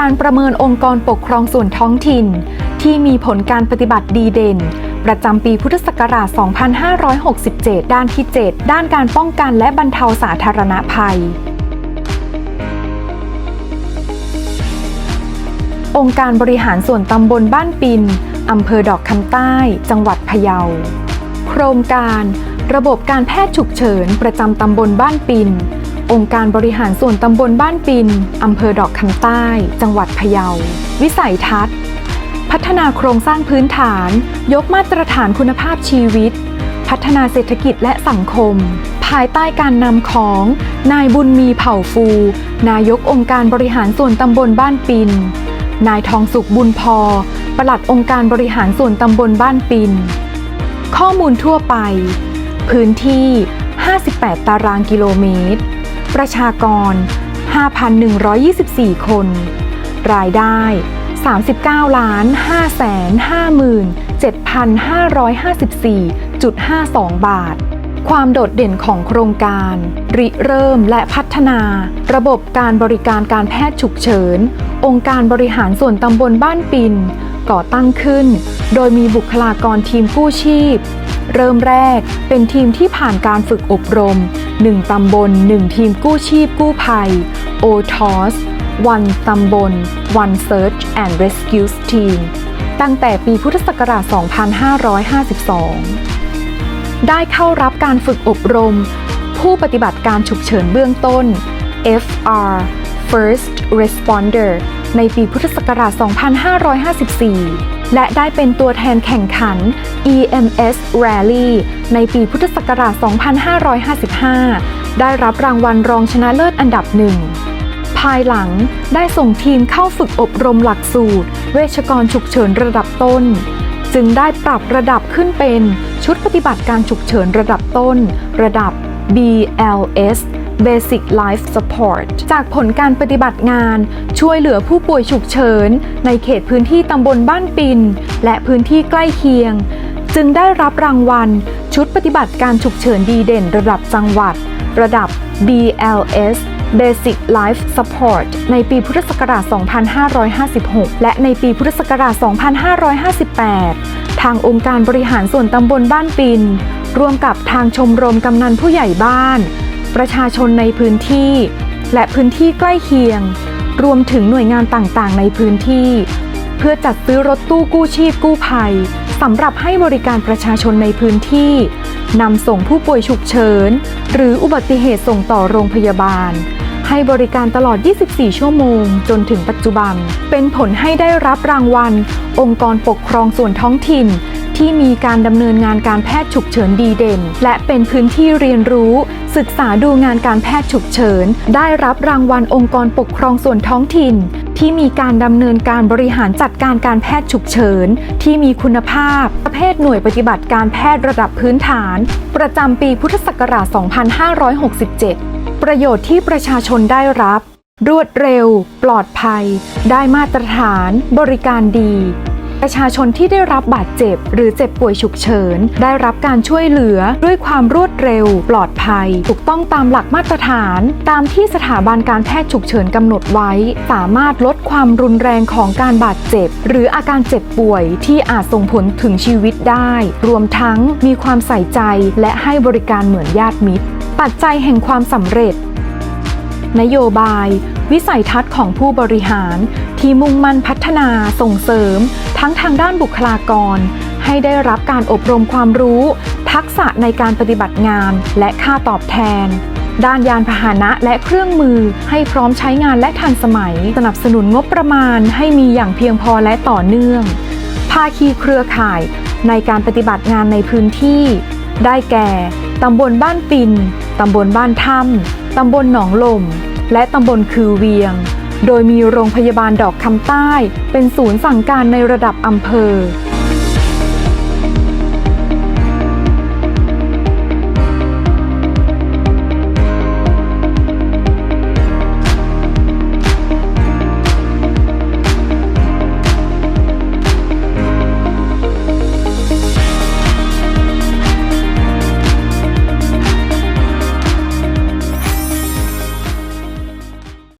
การประเมินองค์กรปกครองส่วนท้องถิ่น ที่มีผลการปฏิบัติดีเด่น ประจำปีพุทธศักราช 2567 ด้านที่ 7 ด้านการป้องกันและบรรเทาสาธารณภัย องค์การบริหารส่วนตำบลบ้านปินอำเภอดอกคำใต้ จังหวัดพะเยา โครงการ ระบบการแพทย์ฉุกเฉิน ประจำตำบลบ้านปิน องค์การบริหารส่วนตำบลบ้านปินอำเภอดอกคำใต้ จังหวัดพะเยา วิสัยทัศน์ พัฒนาโครงสร้างพื้นฐาน ยกมาตรฐานคุณภาพชีวิต พัฒนาเศรษฐกิจและสังคม ภายใต้การนำของ นายบุญมีเผ่าฟู นายกองค์การบริหารส่วนตำบลบ้านปิน นายทองสุขบุญพอปลัดองค์การบริหารส่วนตำบลบ้านปิน ข้อมูลทั่วไป พื้นที่ 58 ตารางกิโลเมตร ประชากร 5,124 คน รายได้ 39ล้าน5 5 7,554.52 บาท ความโดดเด่นของโครงการ ริเริ่มและพัฒนา ระบบการบริการการแพทย์ฉุกเฉิน องค์การบริหารส่วนตำบลบ้านปิน ก่อตั้งขึ้น โดยมีบุคลากรทีมกู้ชีพ เริ่มแรกเป็นทีมที่ผ่านการฝึกอบรม 1 ตำบล 1 ทีมกู้ชีพกู้ภัย OTOS One ตำบล One Search and Rescue Team ตั้งแต่ปีพุทธศักราช 2552 ได้เข้ารับการฝึกอบรม ผู้ปฏิบัติการฉุกเฉินเบื้องต้น FR First Responder ในปีพุทธศักราช 2554 และได้เป็นตัวแทนแข่งขัน EMS Rally ในปีพุทธศักราช 2555 ได้รับรางวัลรองชนะเลิศอันดับหนึ่ง ภายหลังได้ส่งทีมเข้าฝึกอบรมหลักสูตร เวชกรฉุกเฉินระดับต้น จึงได้ปรับระดับขึ้นเป็นชุดปฏิบัติการฉุกเฉินระดับต้น ระดับ BLS Basic Life Support จากผลการปฏิบัติงาน ช่วยเหลือผู้ป่วยฉุกเฉิน ในเขตพื้นที่ตำบลบ้านปิน และพื้นที่ใกล้เคียง จึงได้รับรางวัล ชุดปฏิบัติการฉุกเฉินดีเด่นระดับจังหวัด ระดับ BLS Basic Life Support ในปีพุทธศักราช 2556 และในปีพุทธศักราช 2558 ทางองค์การบริหารส่วนตำบลบ้านปิน ร่วมกับทางชมรมกำนันผู้ใหญ่บ้าน ประชาชนในพื้นที่ และพื้นที่ใกล้เคียง รวมถึงหน่วยงานต่างๆ ในพื้นที่ เพื่อจัดซื้อรถตู้กู้ชีพกู้ภัยสำหรับให้บริการประชาชนในพื้นที่นำส่งผู้ป่วยฉุกเฉิน หรืออุบัติเหตุส่งต่อโรงพยาบาล ให้บริการตลอด 24 ชั่วโมง จนถึงปัจจุบัน เป็นผลให้ได้รับรางวัล องค์กรปกครองส่วนท้องถิ่น ที่มีการดำเนินงานการแพทย์ฉุกเฉินดีเด่น และเป็นพื้นที่เรียนรู้ ศึกษาดูงานการแพทย์ฉุกเฉิน ได้รับรางวัลองค์กรปกครองส่วนท้องถิ่น ที่มีการดำเนินการบริหารจัดการการแพทย์ฉุกเฉิน ที่มีคุณภาพ ประเภทหน่วยปฏิบัติการแพทย์ระดับพื้นฐาน ประจำปีพุทธศักราช 2567 ประโยชน์ที่ประชาชนได้รับ รวดเร็ว ปลอดภัย ได้มาตรฐาน บริการดี ประชาชนที่ได้รับบาดเจ็บ หรือเจ็บป่วยฉุกเฉิน ได้รับการช่วยเหลือด้วยความรวดเร็ว ปลอดภัย ถูกต้องตามหลักมาตรฐาน ตามที่สถาบันการแพทย์ฉุกเฉินกำหนดไว้ สามารถลดความรุนแรงของการบาดเจ็บ หรืออาการเจ็บป่วยที่อาจส่งผลถึงชีวิตได้ รวมทั้งมีความใส่ใจและให้บริการเหมือนญาติมิตร ปัจจัยแห่งความสำเร็จ นโยบาย วิสัยทัศน์ของผู้บริหารที่มุ่งมั่นพัฒนาส่งเสริม ทั้งทางด้านบุคลากร ให้ได้รับการอบรมความรู้ ทักษะในการปฏิบัติงานและค่าตอบแทน ด้านยานพาหนะและเครื่องมือให้พร้อมใช้งานและทันสมัย สนับสนุนงบประมาณให้มีอย่างเพียงพอและต่อเนื่อง ภาคีเครือข่ายในการปฏิบัติงานในพื้นที่ ได้แก่ ตำบลบ้านปิน ตำบลบ้านถ้ำตำบลหนองลม และตำบลคือเวียง โดยมีโรงพยาบาลดอกคำใต้ เป็นศูนย์สั่งการในระดับอำเภอ